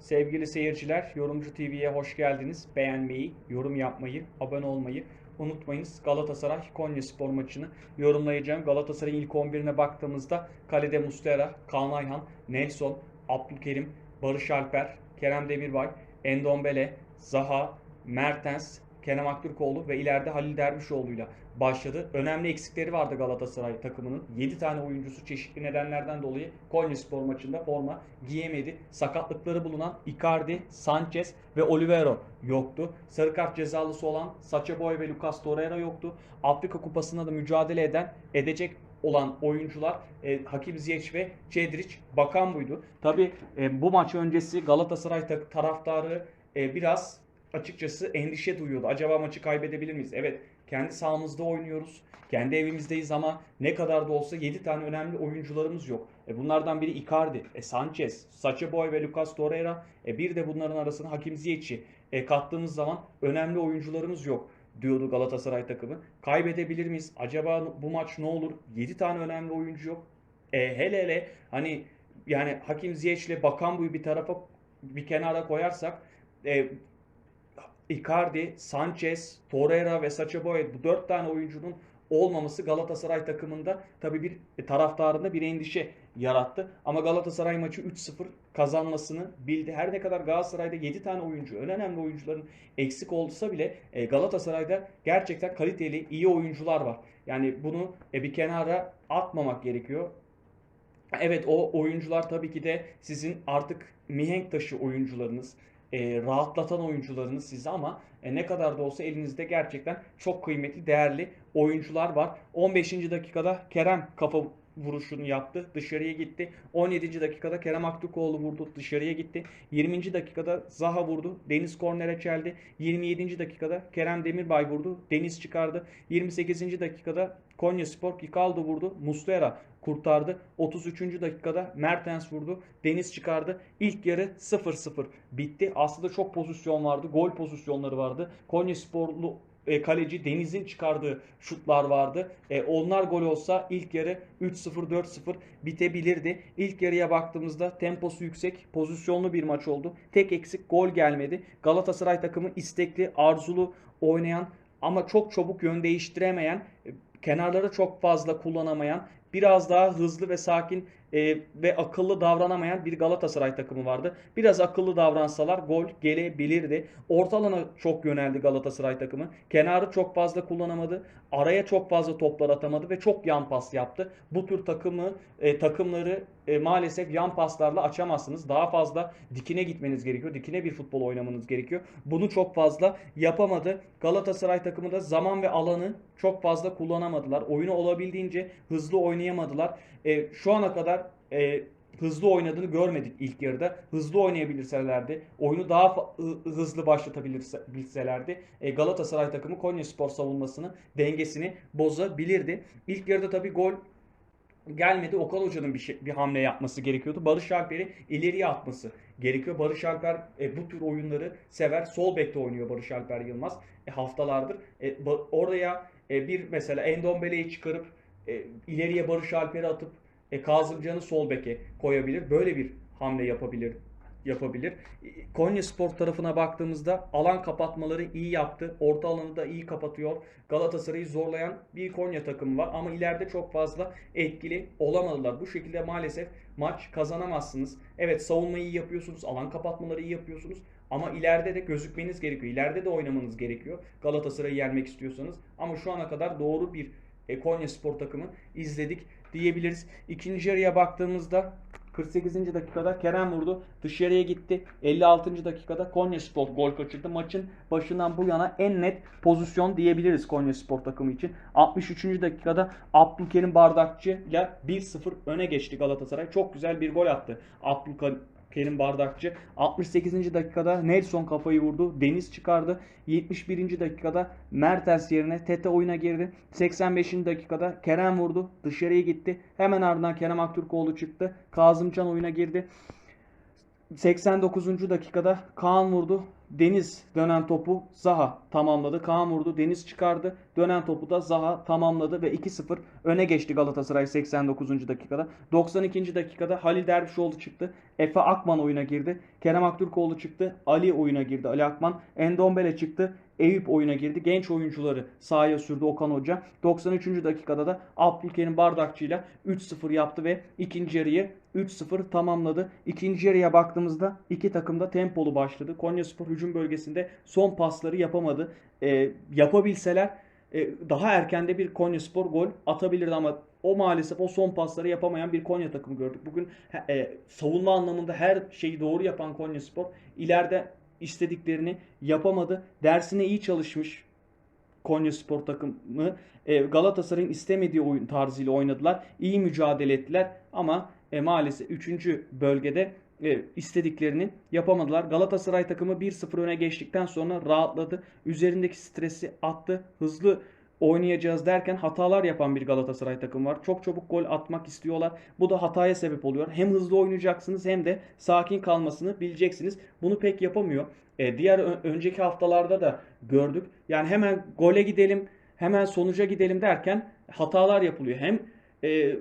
Sevgili seyirciler, Yorumcu TV'ye hoş geldiniz. Beğenmeyi, yorum yapmayı, abone olmayı unutmayınız. Galatasaray Konya Spor maçını yorumlayacağım. Galatasaray'ın ilk 11'ine baktığımızda kalede Muslera, Kaan Ayhan, Nelson, Abdülkerim, Barış Alper, Kerem Demirbay, Endombele, Zaha, Mertens, Kerem Aktürkoğlu ve ileride Halil Dervişoğlu'yla başladı. Önemli eksikleri vardı Galatasaray takımının. 7 tane oyuncusu çeşitli nedenlerden dolayı Konyaspor maçında forma giyemedi. Sakatlıkları bulunan Icardi, Sanchez ve Olivero yoktu. Sarı kart cezalısı olan Sacha Boy ve Lucas Torreira yoktu. Afrika Kupası'nda da mücadele eden edecek olan oyuncular e, Hakim Ziyech ve Cedric Bakan buydu. Tabi e, bu maç öncesi Galatasaray ta- taraftarı e, biraz açıkçası endişe duyuyordu. Acaba maçı kaybedebilir miyiz? Evet kendi sahamızda oynuyoruz. Kendi evimizdeyiz ama ne kadar da olsa 7 tane önemli oyuncularımız yok. E bunlardan biri Icardi, e Sanchez, Sacha Boy ve Lucas Torreira. E bir de bunların arasına Hakim Ziyech'i e kattığımız zaman önemli oyuncularımız yok diyordu Galatasaray takımı. Kaybedebilir miyiz? Acaba bu maç ne olur? 7 tane önemli oyuncu yok. E, hele hele hani yani Hakim Ziyech'le Bakambu'yu bir tarafa bir kenara koyarsak e, Icardi, Sanchez, Torreira ve Sacha Boey bu dört tane oyuncunun olmaması Galatasaray takımında tabii bir e, taraftarında bir endişe yarattı. Ama Galatasaray maçı 3-0 kazanmasını bildi. Her ne kadar Galatasaray'da 7 tane oyuncu, en önemli oyuncuların eksik olsa bile e, Galatasaray'da gerçekten kaliteli, iyi oyuncular var. Yani bunu e, bir kenara atmamak gerekiyor. Evet o oyuncular tabii ki de sizin artık mihenk taşı oyuncularınız e, rahatlatan oyuncularınız size ama e, ne kadar da olsa elinizde gerçekten çok kıymetli, değerli oyuncular var. 15. dakikada Kerem kafa vuruşunu yaptı. Dışarıya gitti. 17. dakikada Kerem Aktürkoğlu vurdu. Dışarıya gitti. 20. dakikada Zaha vurdu. Deniz kornere çeldi. 27. dakikada Kerem Demirbay vurdu. Deniz çıkardı. 28. dakikada Konya Spor Kikaldo vurdu. Muslera kurtardı. 33. dakikada Mertens vurdu. Deniz çıkardı. İlk yarı 0-0 bitti. Aslında çok pozisyon vardı. Gol pozisyonları vardı. Konya Sporlu e, kaleci Deniz'in çıkardığı şutlar vardı. E, onlar gol olsa ilk yarı 3-0 4-0 bitebilirdi. İlk yarıya baktığımızda temposu yüksek, pozisyonlu bir maç oldu. Tek eksik gol gelmedi. Galatasaray takımı istekli, arzulu oynayan ama çok çabuk yön değiştiremeyen, e, kenarları çok fazla kullanamayan, biraz daha hızlı ve sakin e, ve akıllı davranamayan bir Galatasaray takımı vardı. Biraz akıllı davransalar gol gelebilirdi. Orta alana çok yöneldi Galatasaray takımı. Kenarı çok fazla kullanamadı. Araya çok fazla toplar atamadı ve çok yan pas yaptı. Bu tür takımı e, takımları e, maalesef yan paslarla açamazsınız. Daha fazla dikine gitmeniz gerekiyor. Dikine bir futbol oynamanız gerekiyor. Bunu çok fazla yapamadı. Galatasaray takımı da zaman ve alanı çok fazla kullanamadılar. Oyunu olabildiğince hızlı oynayamadılar. E, şu ana kadar e, hızlı oynadığını görmedik ilk yarıda. Hızlı oynayabilirselerdi, oyunu daha hızlı başlatabilselerdi e, Galatasaray takımı Konya Spor savunmasını, dengesini bozabilirdi. İlk yarıda tabii gol gelmedi. Okan Hoca'nın bir, şey, bir hamle yapması gerekiyordu. Barış Alper'i ileriye atması gerekiyor. Barış Alper e, bu tür oyunları sever. Sol bekte oynuyor Barış Alper Yılmaz e, haftalardır. E, oraya e, bir mesela Endombele'yi çıkarıp e, ileriye Barış Alper'i atıp e, Kazımcan'ı sol beke koyabilir. Böyle bir hamle yapabilir yapabilir. Konya Spor tarafına baktığımızda alan kapatmaları iyi yaptı. Orta alanı da iyi kapatıyor. Galatasaray'ı zorlayan bir Konya takımı var ama ileride çok fazla etkili olamadılar. Bu şekilde maalesef maç kazanamazsınız. Evet savunmayı iyi yapıyorsunuz, alan kapatmaları iyi yapıyorsunuz ama ileride de gözükmeniz gerekiyor. İleride de oynamanız gerekiyor. Galatasaray'ı yenmek istiyorsanız. Ama şu ana kadar doğru bir e, Konya Spor takımı izledik diyebiliriz. İkinci yarıya baktığımızda 48. dakikada Kerem vurdu. Dışarıya gitti. 56. dakikada Konya Spor gol kaçırdı. Maçın başından bu yana en net pozisyon diyebiliriz Konya Spor takımı için. 63. dakikada Abdülkerim Bardakçı ile 1-0 öne geçti Galatasaray. Çok güzel bir gol attı. Abdülkerim Kerim Bardakçı. 68. dakikada Nelson kafayı vurdu. Deniz çıkardı. 71. dakikada Mertens yerine Tete oyuna girdi. 85. dakikada Kerem vurdu. Dışarıya gitti. Hemen ardından Kerem Aktürkoğlu çıktı. Kazımcan oyuna girdi. 89. dakikada Kaan vurdu. Deniz dönen topu Zaha tamamladı. Kaan vurdu. Deniz çıkardı. Dönen topu da Zaha tamamladı ve 2-0 öne geçti Galatasaray 89. dakikada. 92. dakikada Halil Dervişoğlu çıktı. Efe Akman oyuna girdi. Kerem Aktürkoğlu çıktı. Ali oyuna girdi. Ali Akman. Endombele çıktı. Eyüp oyuna girdi. Genç oyuncuları sahaya sürdü Okan Hoca. 93. dakikada da Abdülkerim Bardakçı ile 3-0 yaptı ve ikinci yarıyı 3-0 tamamladı. İkinci yarıya baktığımızda iki takım da tempolu başladı. Konyaspor hücum bölgesinde son pasları yapamadı. E, yapabilseler e, daha erkende bir Konyaspor gol atabilirdi ama o maalesef o son pasları yapamayan bir Konya takımı gördük. Bugün e, savunma anlamında her şeyi doğru yapan Konyaspor ileride istediklerini yapamadı. Dersine iyi çalışmış Konya Spor takımı e, Galatasaray'ın istemediği oyun tarzıyla oynadılar. İyi mücadele ettiler ama e, maalesef 3. bölgede e, istediklerini yapamadılar. Galatasaray takımı 1-0 öne geçtikten sonra rahatladı. Üzerindeki stresi attı. Hızlı oynayacağız derken hatalar yapan bir Galatasaray takım var. Çok çabuk gol atmak istiyorlar. Bu da hataya sebep oluyor. Hem hızlı oynayacaksınız hem de sakin kalmasını bileceksiniz. Bunu pek yapamıyor. E, diğer önceki haftalarda da gördük. Yani hemen gole gidelim, hemen sonuca gidelim derken hatalar yapılıyor. Hem e,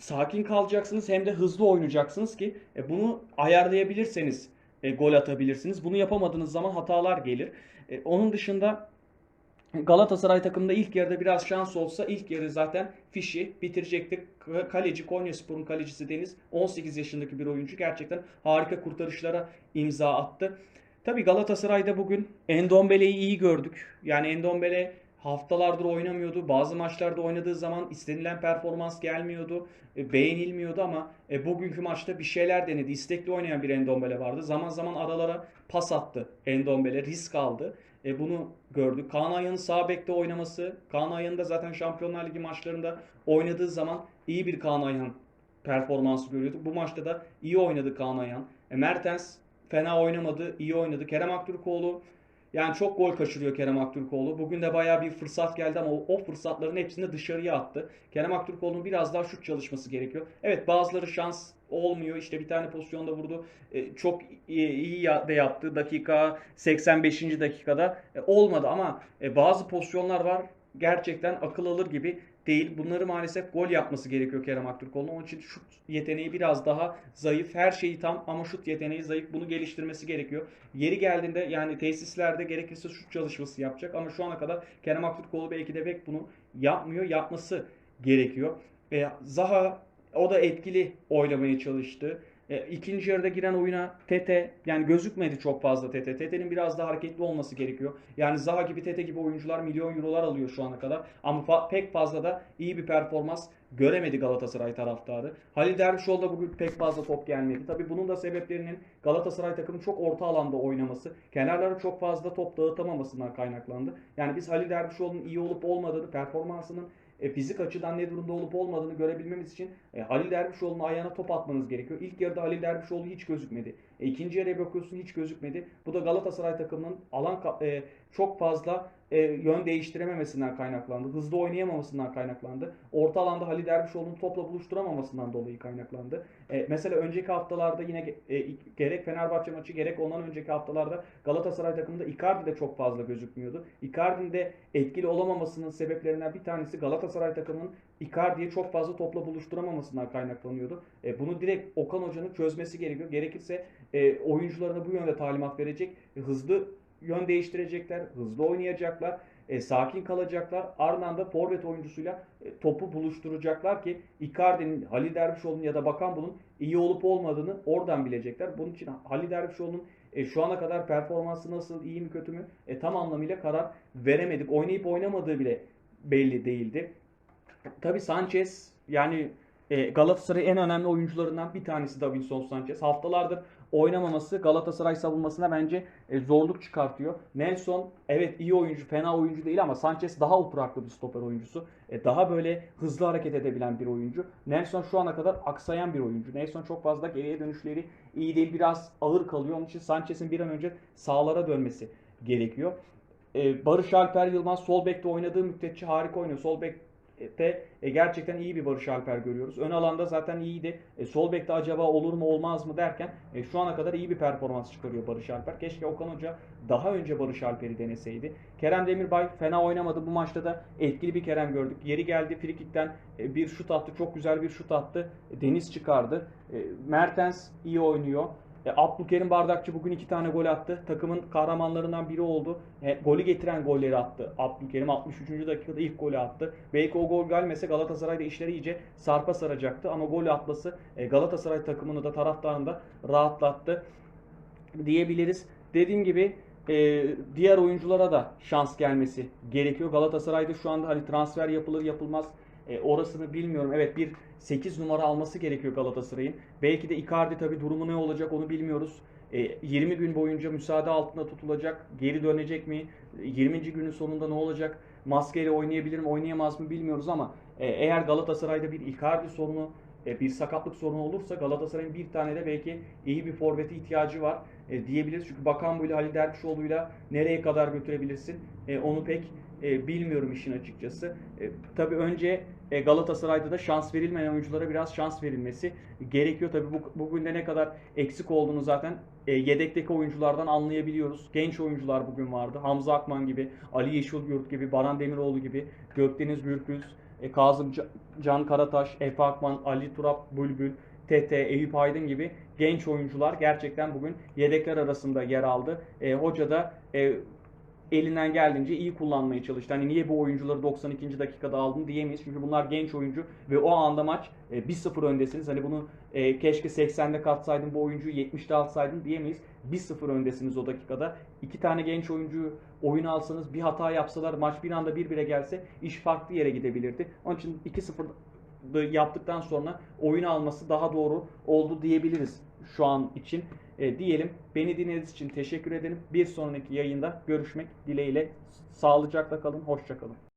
sakin kalacaksınız hem de hızlı oynayacaksınız ki e, bunu ayarlayabilirseniz e, gol atabilirsiniz. Bunu yapamadığınız zaman hatalar gelir. E, onun dışında Galatasaray takımında ilk yarıda biraz şans olsa ilk yarı zaten fişi bitirecekti. Kaleci Konyaspor'un kalecisi Deniz 18 yaşındaki bir oyuncu gerçekten harika kurtarışlara imza attı. Tabi Galatasaray'da bugün Endombele'yi iyi gördük. Yani Endombele haftalardır oynamıyordu. Bazı maçlarda oynadığı zaman istenilen performans gelmiyordu. E, beğenilmiyordu ama e, bugünkü maçta bir şeyler denedi. İstekli oynayan bir Endombele vardı. Zaman zaman aralara pas attı Endombele. Risk aldı. E, bunu gördük. Kaan Ayhan'ın sağ bekte oynaması. Kaan Ayhan'ın da zaten Şampiyonlar Ligi maçlarında oynadığı zaman iyi bir Kaan Ayhan performansı görüyorduk. Bu maçta da iyi oynadı Kaan Ayhan. E, Mertens fena oynamadı, iyi oynadı. Kerem Aktürkoğlu yani çok gol kaçırıyor Kerem Aktürkoğlu. Bugün de bayağı bir fırsat geldi ama o, fırsatların hepsini dışarıya attı. Kerem Aktürkoğlu'nun biraz daha şut çalışması gerekiyor. Evet bazıları şans olmuyor. İşte bir tane pozisyonda vurdu. E, çok iyi de yaptı. Dakika 85. dakikada e, olmadı ama e, bazı pozisyonlar var gerçekten akıl alır gibi değil. Bunları maalesef gol yapması gerekiyor Kerem Aktürkoğlu'nun. Onun için şut yeteneği biraz daha zayıf. Her şeyi tam ama şut yeteneği zayıf. Bunu geliştirmesi gerekiyor. Yeri geldiğinde yani tesislerde gerekirse şut çalışması yapacak. Ama şu ana kadar Kerem Aktürkoğlu belki de pek bunu yapmıyor. Yapması gerekiyor. E, Zaha o da etkili oynamaya çalıştı. E, ikinci yarıda giren oyuna Tete yani gözükmedi çok fazla Tete. Tete'nin biraz daha hareketli olması gerekiyor. Yani Zaha gibi Tete gibi oyuncular milyon eurolar alıyor şu ana kadar. Ama fa- pek fazla da iyi bir performans göremedi Galatasaray taraftarı. Halil Dervişoğlu da bugün pek fazla top gelmedi. Tabi bunun da sebeplerinin Galatasaray takımı çok orta alanda oynaması, kenarlara çok fazla top dağıtamamasından kaynaklandı. Yani biz Halil Dervişoğlu'nun iyi olup olmadığını, performansının e, fizik açıdan ne durumda olup olmadığını görebilmemiz için e, Halil Dervişoğlu'nun ayağına top atmanız gerekiyor. İlk yarıda Halil Dervişoğlu hiç gözükmedi. E, ikinci yarıya bakıyorsun hiç gözükmedi. Bu da Galatasaray takımının alan e, çok fazla e, yön değiştirememesinden kaynaklandı. Hızlı oynayamamasından kaynaklandı. Orta alanda Halil Dervişoğlu'nun topla buluşturamamasından dolayı kaynaklandı. E, mesela önceki haftalarda yine e, gerek Fenerbahçe maçı gerek ondan önceki haftalarda Galatasaray takımında Icardi de çok fazla gözükmüyordu. Icardi'nin de etkili olamamasının sebeplerinden bir tanesi Galatasaray takımının Icardi'yi çok fazla topla buluşturamamasından kaynaklanıyordu. E, bunu direkt Okan Hoca'nın çözmesi gerekiyor. Gerekirse e, oyuncularına bu yönde talimat verecek. Hızlı yön değiştirecekler, hızlı oynayacaklar, e, sakin kalacaklar. Ardından da forvet oyuncusuyla e, topu buluşturacaklar ki Icardi'nin, Halil Dervişoğlu'nun ya da Bakan bunun iyi olup olmadığını oradan bilecekler. Bunun için Halil Dervişoğlu'nun e, şu ana kadar performansı nasıl, iyi mi kötü mü e, tam anlamıyla karar veremedik. Oynayıp oynamadığı bile belli değildi. Tabi Sanchez yani e, Galatasaray'ın en önemli oyuncularından bir tanesi Davinson Sanchez. Haftalardır oynamaması Galatasaray savunmasına bence e, zorluk çıkartıyor. Nelson evet iyi oyuncu, fena oyuncu değil ama Sanchez daha oturaklı bir stoper oyuncusu. E, daha böyle hızlı hareket edebilen bir oyuncu. Nelson şu ana kadar aksayan bir oyuncu. Nelson çok fazla geriye dönüşleri iyi değil. Biraz ağır kalıyor. Onun için Sanchez'in bir an önce sağlara dönmesi gerekiyor. Barış Alper Yılmaz sol bekte oynadığı müddetçe harika oynuyor. Sol bek de e, gerçekten iyi bir Barış Alper görüyoruz. Ön alanda zaten iyiydi. E, sol bekte acaba olur mu olmaz mı derken e, şu ana kadar iyi bir performans çıkarıyor Barış Alper. Keşke Okan Hoca daha önce Barış Alper'i deneseydi. Kerem Demirbay fena oynamadı. Bu maçta da etkili bir Kerem gördük. Yeri geldi frikikten e, bir şut attı. Çok güzel bir şut attı. Deniz çıkardı. E, Mertens iyi oynuyor. E, Abdülkerim Bardakçı bugün iki tane gol attı. Takımın kahramanlarından biri oldu. E, golü getiren golleri attı. Abdülkerim 63. dakikada ilk golü attı. Belki o gol gelmese Galatasaray'da işleri iyice sarpa saracaktı. Ama golü atması e, Galatasaray takımını da taraftarını da rahatlattı diyebiliriz. Dediğim gibi e, diğer oyunculara da şans gelmesi gerekiyor. Galatasaray'da şu anda hani transfer yapılır yapılmaz e, orasını bilmiyorum. Evet bir 8 numara alması gerekiyor Galatasaray'ın. Belki de Icardi tabi durumu ne olacak onu bilmiyoruz. E, 20 gün boyunca müsaade altında tutulacak. Geri dönecek mi? 20. günün sonunda ne olacak? Maskeyle oynayabilir mi oynayamaz mı bilmiyoruz ama e, eğer Galatasaray'da bir Icardi sorunu e, bir sakatlık sorunu olursa Galatasaray'ın bir tane de belki iyi bir forvete ihtiyacı var e, diyebiliriz. Çünkü Bakan ile Halil Dervişoğlu'yla nereye kadar götürebilirsin e, onu pek e, bilmiyorum işin açıkçası. E, tabii önce e, Galatasaray'da da şans verilmeyen oyunculara biraz şans verilmesi gerekiyor. Tabii bu, bugün de ne kadar eksik olduğunu zaten e, yedekteki oyunculardan anlayabiliyoruz. Genç oyuncular bugün vardı. Hamza Akman gibi, Ali Yeşilyurt gibi, Baran Demiroğlu gibi, Gökdeniz Gürküz, e, Kazım Ca- Can Karataş, Efe Akman, Ali Turap Bülbül, Tete, Eyüp Aydın gibi genç oyuncular gerçekten bugün yedekler arasında yer aldı. E, hoca da e, elinden geldiğince iyi kullanmaya çalıştı. Hani niye bu oyuncuları 92. dakikada aldın diyemeyiz. Çünkü bunlar genç oyuncu ve o anda maç e, 1-0 öndesiniz. Hani bunu e, keşke 80'de katsaydın bu oyuncuyu 70'de alsaydın diyemeyiz. 1-0 öndesiniz o dakikada. İki tane genç oyuncu oyun alsanız bir hata yapsalar maç bir anda 1-1'e gelse iş farklı yere gidebilirdi. Onun için 2-0 yaptıktan sonra oyunu alması daha doğru oldu diyebiliriz şu an için. E, diyelim. Beni dinlediğiniz için teşekkür ederim. Bir sonraki yayında görüşmek dileğiyle. Sağlıcakla kalın, hoşça kalın.